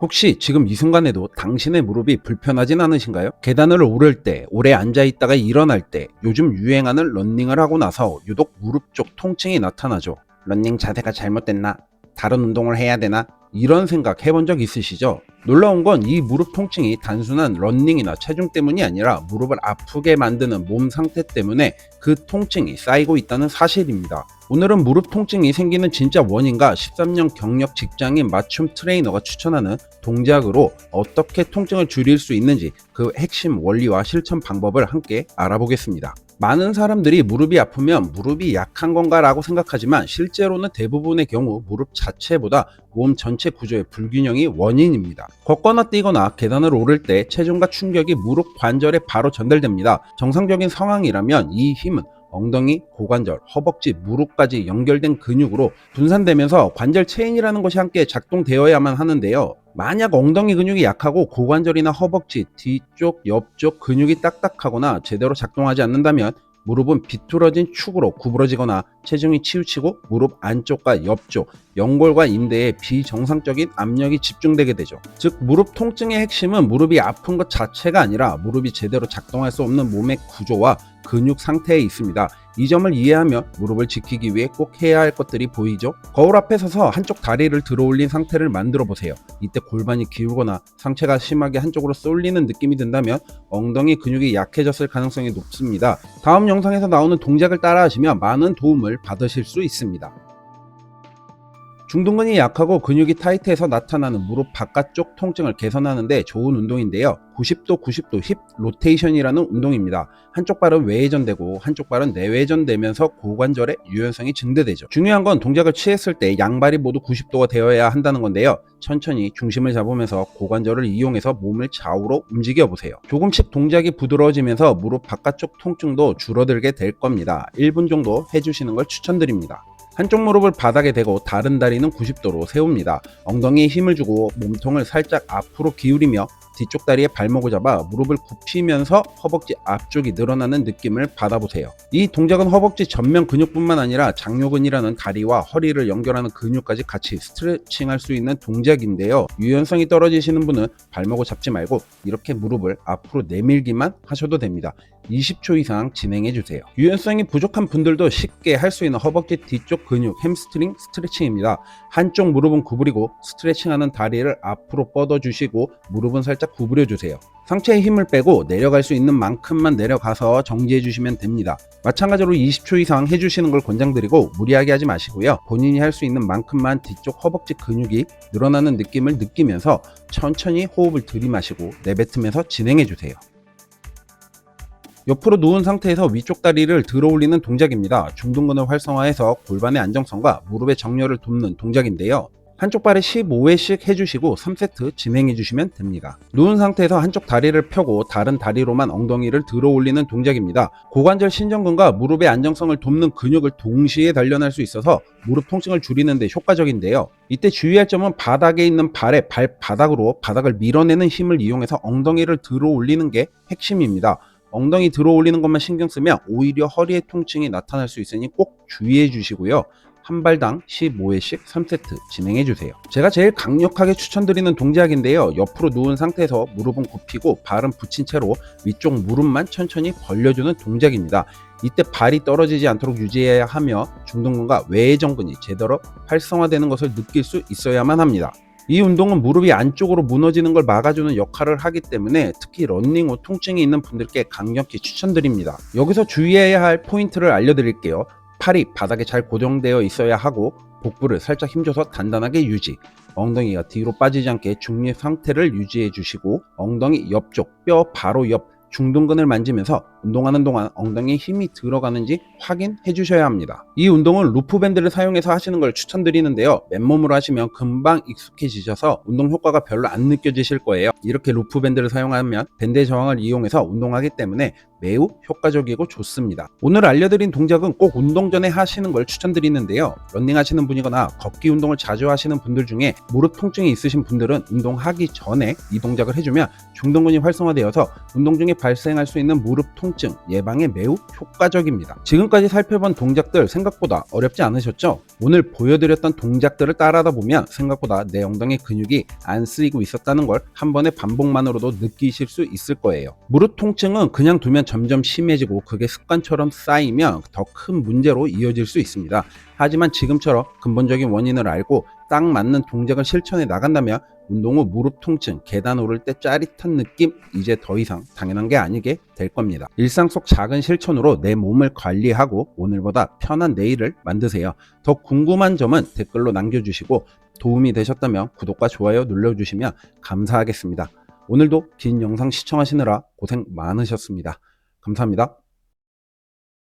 혹시 지금 이 순간에도 당신의 무릎이 불편하진 않으신가요? 계단을 오를 때, 오래 앉아 있다가 일어날 때, 요즘 유행하는 런닝을 하고 나서 유독 무릎 쪽 통증이 나타나죠. 런닝 자세가 잘못됐나? 다른 운동을 해야 되나? 이런 생각 해본 적 있으시죠? 놀라운 건 이 무릎 통증이 단순한 런닝이나 체중 때문이 아니라 무릎을 아프게 만드는 몸 상태 때문에 그 통증이 쌓이고 있다는 사실입니다. 오늘은 무릎 통증이 생기는 진짜 원인과 13년 경력 직장인 맞춤 트레이너가 추천하는 동작으로 어떻게 통증을 줄일 수 있는지 그 핵심 원리와 실천 방법을 함께 알아보겠습니다. 많은 사람들이 무릎이 아프면 무릎이 약한 건가라고 생각하지만 실제로는 대부분의 경우 무릎 자체보다 몸 전체 구조의 불균형이 원인입니다. 걷거나 뛰거나 계단을 오를 때 체중과 충격이 무릎 관절에 바로 전달됩니다. 정상적인 상황이라면 이 힘은 엉덩이, 고관절, 허벅지, 무릎까지 연결된 근육으로 분산되면서 관절 체인이라는 것이 함께 작동되어야만 하는데요. 만약 엉덩이 근육이 약하고 고관절이나 허벅지, 뒤쪽, 옆쪽 근육이 딱딱하거나 제대로 작동하지 않는다면 무릎은 비뚤어진 축으로 구부러지거나 체중이 치우치고 무릎 안쪽과 옆쪽, 연골과 인대에 비정상적인 압력이 집중되게 되죠. 즉, 무릎 통증의 핵심은 무릎이 아픈 것 자체가 아니라 무릎이 제대로 작동할 수 없는 몸의 구조와 근육 상태에 있습니다. 이 점을 이해하면 무릎을 지키기 위해 꼭 해야 할 것들이 보이죠? 거울 앞에 서서 한쪽 다리를 들어 올린 상태를 만들어 보세요. 이때 골반이 기울거나 상체가 심하게 한쪽으로 쏠리는 느낌이 든다면 엉덩이 근육이 약해졌을 가능성이 높습니다. 다음 영상에서 나오는 동작을 따라 하시면 많은 도움을 받으실 수 있습니다. 중둔근이 약하고 근육이 타이트해서 나타나는 무릎 바깥쪽 통증을 개선하는데 좋은 운동인데요. 90도 90도 힙 로테이션이라는 운동입니다. 한쪽 발은 외회전되고 한쪽 발은 내회전되면서 고관절의 유연성이 증대되죠. 중요한 건 동작을 취했을 때 양발이 모두 90도가 되어야 한다는 건데요. 천천히 중심을 잡으면서 고관절을 이용해서 몸을 좌우로 움직여 보세요. 조금씩 동작이 부드러워지면서 무릎 바깥쪽 통증도 줄어들게 될 겁니다. 1분 정도 해주시는 걸 추천드립니다. 한쪽 무릎을 바닥에 대고 다른 다리는 90도로 세웁니다. 엉덩이에 힘을 주고 몸통을 살짝 앞으로 기울이며 뒤쪽 다리에 발목을 잡아 무릎을 굽히면서 허벅지 앞쪽이 늘어나는 느낌을 받아보세요. 이 동작은 허벅지 전면 근육뿐만 아니라 장요근이라는 다리와 허리를 연결하는 근육까지 같이 스트레칭할 수 있는 동작인데요. 유연성이 떨어지시는 분은 발목을 잡지 말고 이렇게 무릎을 앞으로 내밀기만 하셔도 됩니다. 20초 이상 진행해 주세요. 유연성이 부족한 분들도 쉽게 할 수 있는 허벅지 뒤쪽 근육 햄스트링 스트레칭입니다. 한쪽 무릎은 구부리고 스트레칭하는 다리를 앞으로 뻗어 주시고 무릎은 살짝 구부려 주세요. 상체에 힘을 빼고 내려갈 수 있는 만큼만 내려가서 정지해 주시면 됩니다. 마찬가지로 20초 이상 해주시는 걸 권장드리고 무리하게 하지 마시고요. 본인이 할 수 있는 만큼만 뒤쪽 허벅지 근육이 늘어나는 느낌을 느끼면서 천천히 호흡을 들이마시고 내뱉으면서 진행해 주세요. 옆으로 누운 상태에서 위쪽 다리를 들어 올리는 동작입니다. 중둔근을 활성화해서 골반의 안정성과 무릎의 정렬을 돕는 동작인데요. 한쪽 발에 15회씩 해주시고 3세트 진행해 주시면 됩니다. 누운 상태에서 한쪽 다리를 펴고 다른 다리로만 엉덩이를 들어 올리는 동작입니다. 고관절 신전근과 무릎의 안정성을 돕는 근육을 동시에 단련할 수 있어서 무릎 통증을 줄이는 데 효과적인데요. 이때 주의할 점은 바닥에 있는 발의 발바닥으로 바닥을 밀어내는 힘을 이용해서 엉덩이를 들어 올리는 게 핵심입니다. 엉덩이 들어 올리는 것만 신경 쓰면 오히려 허리의 통증이 나타날 수 있으니 꼭 주의해 주시고요. 한 발당 15회씩 3세트 진행해 주세요. 제가 제일 강력하게 추천드리는 동작인데요. 옆으로 누운 상태에서 무릎은 굽히고 발은 붙인 채로 위쪽 무릎만 천천히 벌려주는 동작입니다. 이때 발이 떨어지지 않도록 유지해야 하며 중둔근과 외전근이 제대로 활성화되는 것을 느낄 수 있어야만 합니다. 이 운동은 무릎이 안쪽으로 무너지는 걸 막아주는 역할을 하기 때문에 특히 런닝 후 통증이 있는 분들께 강력히 추천드립니다. 여기서 주의해야 할 포인트를 알려드릴게요. 팔이 바닥에 잘 고정되어 있어야 하고 복부를 살짝 힘줘서 단단하게 유지. 엉덩이가 뒤로 빠지지 않게 중립 상태를 유지해 주시고 엉덩이 옆쪽 뼈 바로 옆 중둔근을 만지면서 운동하는 동안 엉덩이에 힘이 들어가는지 확인해 주셔야 합니다. 이 운동은 루프 밴드를 사용해서 하시는 걸 추천드리는데요. 맨몸으로 하시면 금방 익숙해지셔서 운동 효과가 별로 안 느껴지실 거예요. 이렇게 루프 밴드를 사용하면 밴드의 저항을 이용해서 운동하기 때문에 매우 효과적이고 좋습니다. 오늘 알려드린 동작은 꼭 운동 전에 하시는 걸 추천드리는데요. 런닝 하시는 분이거나 걷기 운동을 자주 하시는 분들 중에 무릎 통증이 있으신 분들은 운동하기 전에 이 동작을 해주면 중둔근이 활성화되어서 운동 중에 발생할 수 있는 무릎 통증 예방에 매우 효과적입니다. 지금까지 살펴본 동작들 생각보다 어렵지 않으셨죠? 오늘 보여드렸던 동작들을 따라하다 보면 생각보다 내 엉덩이 근육이 안 쓰이고 있었다는 걸 한 번의 반복만으로도 느끼실 수 있을 거예요. 무릎 통증은 그냥 두면 점점 심해지고 그게 습관처럼 쌓이면 더 큰 문제로 이어질 수 있습니다. 하지만 지금처럼 근본적인 원인을 알고 딱 맞는 동작을 실천해 나간다면 운동 후 무릎 통증, 계단 오를 때 짜릿한 느낌 이제 더 이상 당연한 게 아니게 될 겁니다. 일상 속 작은 실천으로 내 몸을 관리하고 오늘보다 편한 내일을 만드세요. 더 궁금한 점은 댓글로 남겨주시고 도움이 되셨다면 구독과 좋아요 눌러주시면 감사하겠습니다. 오늘도 긴 영상 시청하시느라 고생 많으셨습니다. 감사합니다.